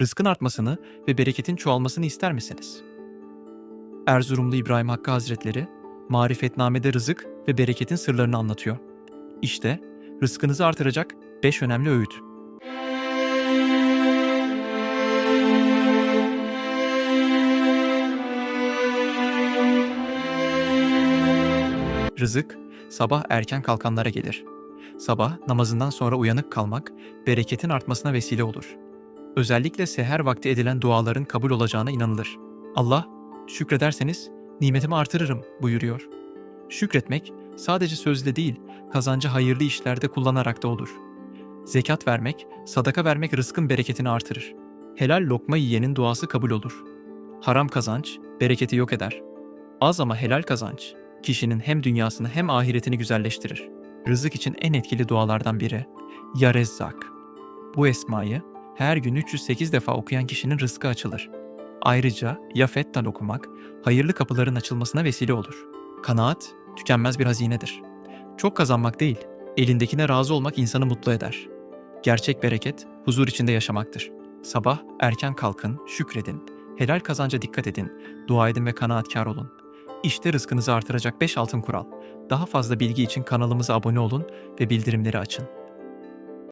Rızkın artmasını ve bereketin çoğalmasını ister misiniz? Erzurumlu İbrahim Hakkı Hazretleri, Marifetname'de rızık ve bereketin sırlarını anlatıyor. İşte rızkınızı artıracak 5 önemli öğüt. Rızık, sabah erken kalkanlara gelir. Sabah namazından sonra uyanık kalmak, bereketin artmasına vesile olur. Özellikle seher vakti edilen duaların kabul olacağına inanılır. Allah, şükrederseniz nimetimi artırırım buyuruyor. Şükretmek sadece sözle değil, kazancı hayırlı işlerde kullanarak da olur. Zekat vermek, sadaka vermek rızkın bereketini artırır. Helal lokma yiyenin duası kabul olur. Haram kazanç, bereketi yok eder. Az ama helal kazanç, kişinin hem dünyasını hem ahiretini güzelleştirir. Rızık için en etkili dualardan biri, Ya Rezzak. Bu esmayı her gün 308 defa okuyan kişinin rızkı açılır. Ayrıca Ya Fettal okumak, hayırlı kapıların açılmasına vesile olur. Kanaat, tükenmez bir hazinedir. Çok kazanmak değil, elindekine razı olmak insanı mutlu eder. Gerçek bereket, huzur içinde yaşamaktır. Sabah erken kalkın, şükredin, helal kazanca dikkat edin, dua edin ve kanaatkar olun. İşte rızkınızı artıracak 5 altın kural. Daha fazla bilgi için kanalımıza abone olun ve bildirimleri açın.